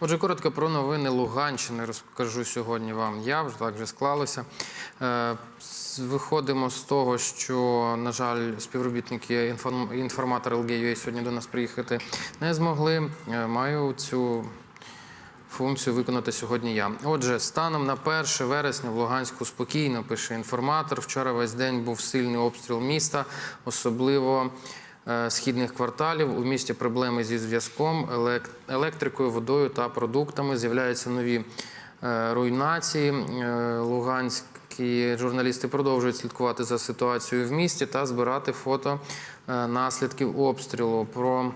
Отже, коротко про новини Луганщини розкажу сьогодні вам. Я вже так вже склалося. Е, Виходимо з того, що, на жаль, співробітники інформ- інформатора LGUA сьогодні до нас приїхати не змогли. Е, Маю цю функцію виконати сьогодні я. Отже, станом на 1 вересня в Луганську спокійно пише інформатор. Вчора весь день був сильний обстріл міста, особливо е, східних кварталів. У місті проблеми зі зв'язком, елек- електрикою, водою та продуктами. З'являються нові е, руйнації. Е, Луганські журналісти продовжують слідкувати за ситуацією в місті та збирати фото е, наслідків обстрілу. Про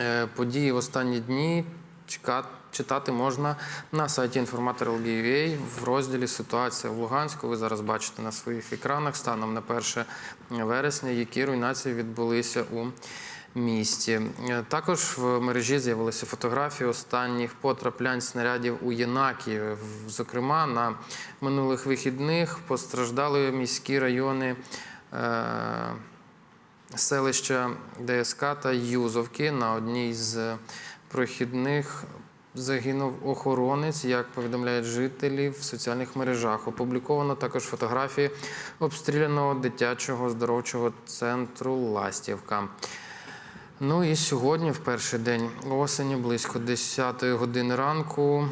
Е, Події в останні дні читати можна на сайті інформатор в розділі Ситуація в Луганську. Ви зараз бачите на своїх екранах станом на 1 вересня, які руйнації відбулися у місті. Е, Також в мережі з'явилися фотографії останніх потраплянь снарядів у Єнакі. Зокрема, на минулих вихідних постраждали міські райони. е, селища ДСК та Юзовки. На одній з прохідних загинув охоронець, як повідомляють жителі в соціальних мережах. Опубліковано також фотографії обстріляного дитячого здоровчого центру Ластівка. Ну і сьогодні, в перший день осені, близько 10 години ранку,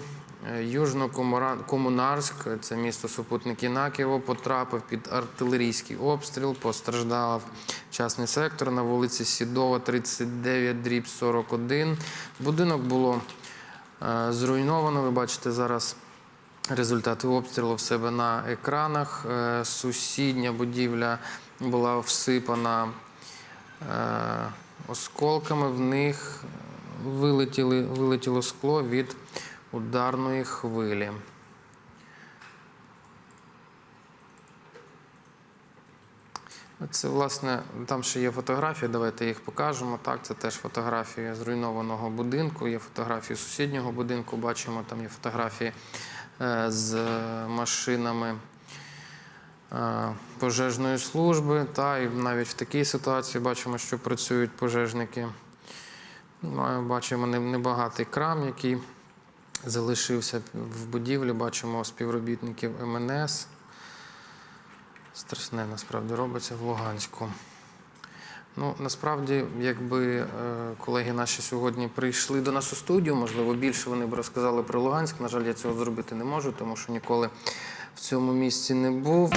Южно-Комунарськ, це місто супутник Інаківо, потрапив під артилерійський обстріл. Постраждав частний сектор на вулиці Сідова, 39, дріб 41. Будинок було е, зруйновано. Ви бачите зараз результати обстрілу в себе на екранах. Е, Сусідня будівля була всипана е, осколками. В них вилетіло скло від ударної хвилі. Це, власне, там ще є фотографії, давайте їх покажемо. Так, це теж фотографії зруйнованого будинку, є фотографії сусіднього будинку, бачимо, там є фотографії е, з машинами е, пожежної служби. Та і навіть в такій ситуації бачимо, що працюють пожежники. Ну, Бачимо небагатий крам, який залишився в будівлі. Бачимо співробітників МНС. Страшне насправді робиться в Луганську. Ну, насправді, якби е, колеги наші сьогодні прийшли до нас у студію, можливо, більше вони б розказали про Луганськ. На жаль, я цього зробити не можу, тому що ніколи в цьому місці не був.